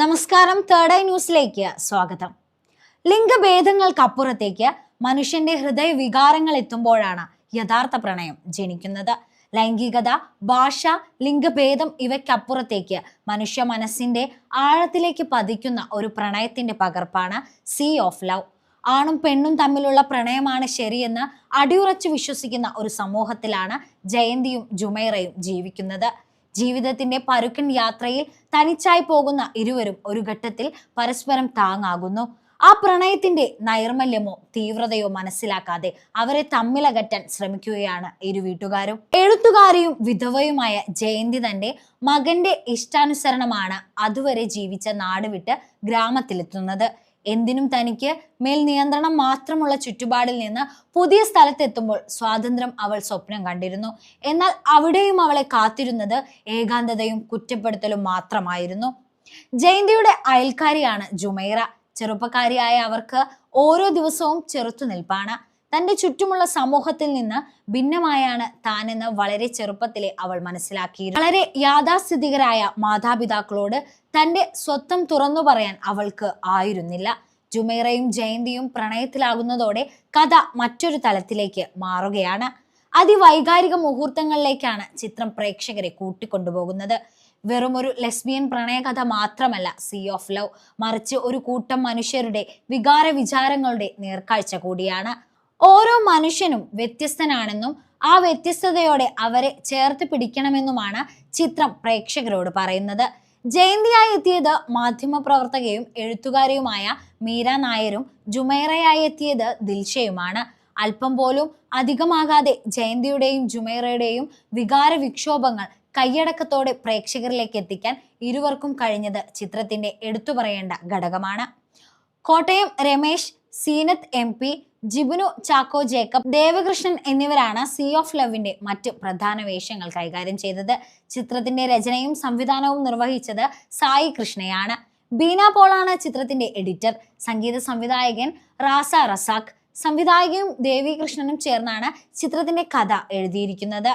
നമസ്കാരം third eye ന്യൂസിലേക്ക് സ്വാഗതം. ലിംഗഭേദങ്ങൾക്കപ്പുറത്തേക്ക് മനുഷ്യന്റെ ഹൃദയ വികാരങ്ങൾ എത്തുമ്പോഴാണ് യഥാർത്ഥ പ്രണയം ജനിക്കുന്നത്. ലൈംഗികത ഭാഷ ലിംഗഭേദം ഇവയ്ക്കപ്പുറത്തേക്ക് മനുഷ്യ മനസ്സിന്റെ ആഴത്തിലേക്ക് പതിക്കുന്ന ഒരു പ്രണയത്തിന്റെ പകർപ്പാണ് സീ ഓഫ് ലവ് ആണും പെണ്ണും തമ്മിലുള്ള പ്രണയമാണ് ശരിയെന്ന് അടിയുറച്ച് വിശ്വസിക്കുന്ന ഒരു സമൂഹത്തിലാണ് ജയന്തിയും ജുമൈറയും ജീവിക്കുന്നത്. ജീവിതത്തിന്റെ പരുക്കൻ യാത്രയിൽ തനിച്ചായി പോകുന്ന ഇരുവരും ഒരു ഘട്ടത്തിൽ പരസ്പരം താങ്ങാകുന്നു. ആ പ്രണയത്തിന്റെ നൈർമല്യമോ തീവ്രതയോ മനസ്സിലാക്കാതെ അവരെ തമ്മിലകറ്റാൻ ശ്രമിക്കുകയാണ് ഇരു വീട്ടുകാരും. എഴുത്തുകാരിയും വിധവയുമായ ജയന്തി തന്റെ മകന്റെ ഇഷ്ടാനുസരണമാണ് അതുവരെ ജീവിച്ച നാട് വിട്ട് ഗ്രാമത്തിലെത്തുന്നത്. എന്തിനും തനിക്ക് മേൽ നിയന്ത്രണം മാത്രമുള്ള ചുറ്റുപാടിൽ നിന്ന് പുതിയ സ്ഥലത്തെത്തുമ്പോൾ സ്വാതന്ത്ര്യം അവൾ സ്വപ്നം കണ്ടിരുന്നു. എന്നാൽ അവിടെയും അവളെ കാത്തിരുന്നത് ഏകാന്തതയും കുറ്റപ്പെടുത്തലും മാത്രമായിരുന്നു. ജയന്തിയുടെ അയൽക്കാരിയാണ് ജുമൈറ. ചെറുപ്പക്കാരിയായ അവർക്ക് ഓരോ ദിവസവും ചെറുത്തുനിൽപ്പാണ് തന്റെ ചുറ്റുമുള്ള സമൂഹത്തിൽ നിന്ന് ഭിന്നമായാണ് താനെന്ന് വളരെ ചെറുപ്പത്തിലെ അവൾ മനസ്സിലാക്കി വളരെ യാഥാസ്ഥിതികരായ മാതാപിതാക്കളോട് തന്റെ സ്വത്വം തുറന്നു പറയാൻ അവൾക്ക് ആയിരുന്നില്ല. ജുമൈറയും ജയന്തിയും പ്രണയത്തിലാകുന്നതോടെ കഥ മറ്റൊരു തലത്തിലേക്ക് മാറുകയാണ്. അതിവൈകാരിക മുഹൂർത്തങ്ങളിലേക്കാണ് ചിത്രം പ്രേക്ഷകരെ കൂട്ടിക്കൊണ്ടുപോകുന്നത്. വെറുമൊരു ലെസ്ബിയൻ പ്രണയകഥ മാത്രമല്ല സീ ഓഫ് ലവ് മറിച്ച് ഒരു കൂട്ടം മനുഷ്യരുടെ വികാര വിചാരങ്ങളുടെ നേർക്കാഴ്ച കൂടിയാണ്. ഓരോ മനുഷ്യനും വ്യത്യസ്തനാണെന്നും ആ വ്യത്യസ്തതയോടെ അവരെ ചേർത്ത് പിടിക്കണമെന്നുമാണ് ചിത്രം പ്രേക്ഷകരോട് പറയുന്നത്. ജയന്തിയായി എത്തിയത് മാധ്യമപ്രവർത്തകയും എഴുത്തുകാരിയുമായ മീര നായരും ജുമൈറയായി എത്തിയത് ദിൽഷയുമാണ്. അല്പം പോലും അധികമാകാതെ ജയന്തിയുടെയും ജുമൈറയുടെയും വികാര വിക്ഷോഭങ്ങൾ കൈയടക്കത്തോടെ പ്രേക്ഷകരിലേക്ക് എത്തിക്കാൻ ഇരുവർക്കും കഴിഞ്ഞത് ചിത്രത്തിന്റെ എടുത്തു പറയേണ്ട ഘടകമാണ്. കോട്ടയം രമേശ് സീനത്ത് എം പി ജിബുനു ചാക്കോ ജേക്കബ് ദേവകൃഷ്ണൻ എന്നിവരാണ് സീ ഓഫ് ലവിന്റെ മറ്റ് പ്രധാന വേഷങ്ങൾ കൈകാര്യം ചെയ്തത്. ചിത്രത്തിന്റെ രചനയും സംവിധാനവും നിർവഹിച്ചത് സായി കൃഷ്ണയാണ്. ബീന പോളാണ് ചിത്രത്തിന്റെ എഡിറ്റർ. സംഗീത സംവിധായകൻ റാസ റസാഖ് സംവിധായകയും ദേവികൃഷ്ണനും ചേർന്നാണ് ചിത്രത്തിന്റെ കഥ എഴുതിയിരിക്കുന്നത്.